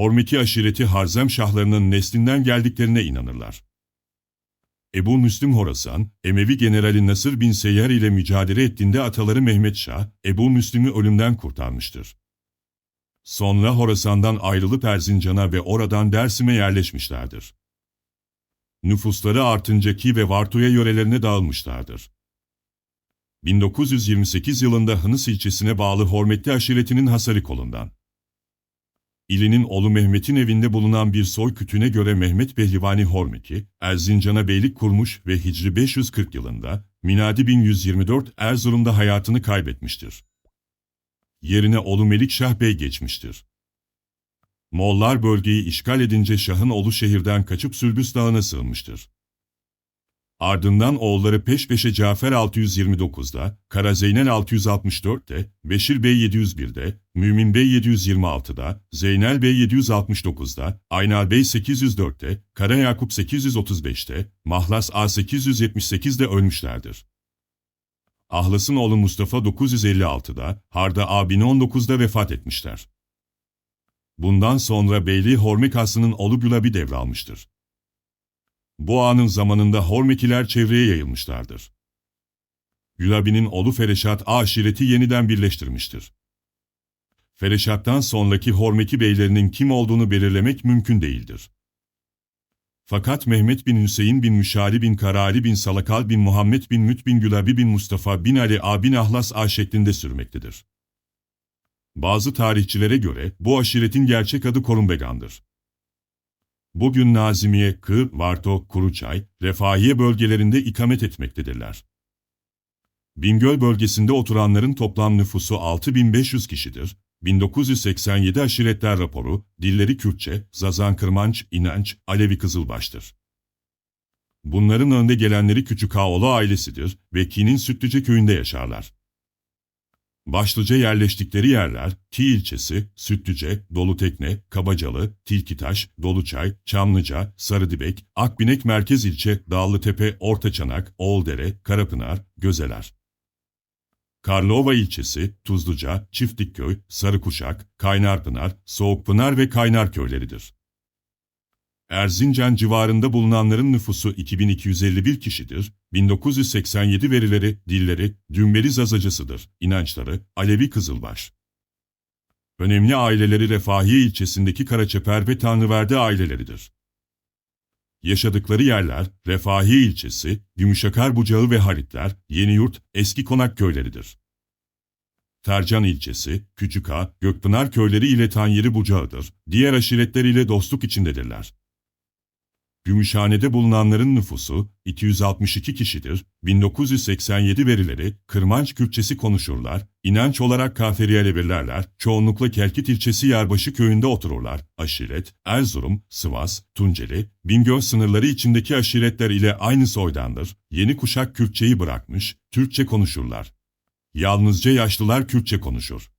Hormeki aşireti Harzem şahlarının neslinden geldiklerine inanırlar. Ebu Müslim Horasan, Emevi generali Nasır bin Seyyar ile mücadele ettiğinde ataları Mehmet Şah, Ebu Müslim'i ölümden kurtarmıştır. Sonra Horasan'dan ayrılıp Erzincan'a ve oradan Dersim'e yerleşmişlerdir. Nüfusları artınca Ki ve Vartuya yörelerine dağılmışlardır. 1928 yılında Hınıs ilçesine bağlı Hormetli aşiretinin Hasari kolundan. İli'nin oğlu Mehmet'in evinde bulunan bir soy kütüğüne göre Mehmet Behlivani Hormeki, Erzincan'a beylik kurmuş ve Hicri 540 yılında, Minadi 1124 Erzurum'da hayatını kaybetmiştir. Yerine oğlu Melikşah Bey geçmiştir. Moğollar bölgeyi işgal edince Şah'ın oğlu şehirden kaçıp Sürbüs Dağı'na sığınmıştır. Ardından oğulları peş peşe Cafer 629'da, Kara Zeynel 664'te, Beşir Bey 701'de, Mümin Bey 726'da, Zeynel Bey 769'da, Aynal Bey 804'te, Kara Yakup 835'te, Mahlas A 878'de ölmüşlerdir. Ahlas'ın oğlu Mustafa 956'da, Harda A 1019'da vefat etmişler. Bundan sonra Beyliği Hormek Aslı'nın oğlu Gülabi devralmıştır. Bu anın zamanında Hormekiler çevreye yayılmışlardır. Gülabi'nin oğlu Fereşat aşireti yeniden birleştirmiştir. Fereşat'tan sonraki Hormeki beylerinin kim olduğunu belirlemek mümkün değildir. Fakat Mehmet bin Hüseyin bin Müşari bin Karali bin Salakal bin Muhammed bin Müt bin Gülabi bin Mustafa bin Ali A bin Ahlas A şeklinde sürmektedir. Bazı tarihçilere göre bu aşiretin gerçek adı Korumbegan'dır. Bugün Nazimiye, Kır, Varto, Kuruçay, Refahiye bölgelerinde ikamet etmektedirler. Bingöl bölgesinde oturanların toplam nüfusu 6500 kişidir. 1987 aşiretler raporu, dilleri Kürtçe, Zazan Kırmanç, İnanç, Alevi Kızılbaş'tır. Bunların önde gelenleri Küçük Ağoğlu ailesidir ve Ki'nin Sütlüce köyünde yaşarlar. Başlıca yerleştikleri yerler, Ki ilçesi, Sütlüce, Dolutekne, Kabacalı, Tilkitaş, Doluçay, Çamlıca, Sarıdibek, Akbinek Merkez ilçe, Dağlıtepe, Ortaçanak, Oğuldere, Karapınar, Gözeler. Karlova ilçesi, Tuzluca, Çiftlikköy, Sarıkuşak, Kaynarpınar, Soğukpınar ve Kaynar köyleridir. Erzincan civarında bulunanların nüfusu 2251 kişidir, 1987 verileri, dilleri, Dümbeli Zazacısıdır, inançları, Alevi Kızılbaş. Önemli aileleri Refahiye ilçesindeki Karaçeper ve Tanrıverde aileleridir. Yaşadıkları yerler, Refahiye ilçesi, Gümüşakar Bucağı ve Haritler, Yeniyurt, Eski Konak köyleridir. Tercan ilçesi, Küçüka, Gökpınar köyleri ile Tanyeri Bucağı'dır, diğer aşiretler ile dostluk içindedirler. Gümüşhane'de bulunanların nüfusu 262 kişidir. 1987 verileri Kırmanç Kürtçesi konuşurlar. İnanç olarak kafiri Alevilerler. Çoğunlukla Kelkit ilçesi Yerbaşı köyünde otururlar. Aşiret, Erzurum, Sivas, Tunceli, Bingöl sınırları içindeki aşiretler ile aynı soydandır. Yeni kuşak Kürtçeyi bırakmış, Türkçe konuşurlar. Yalnızca yaşlılar Kürtçe konuşur.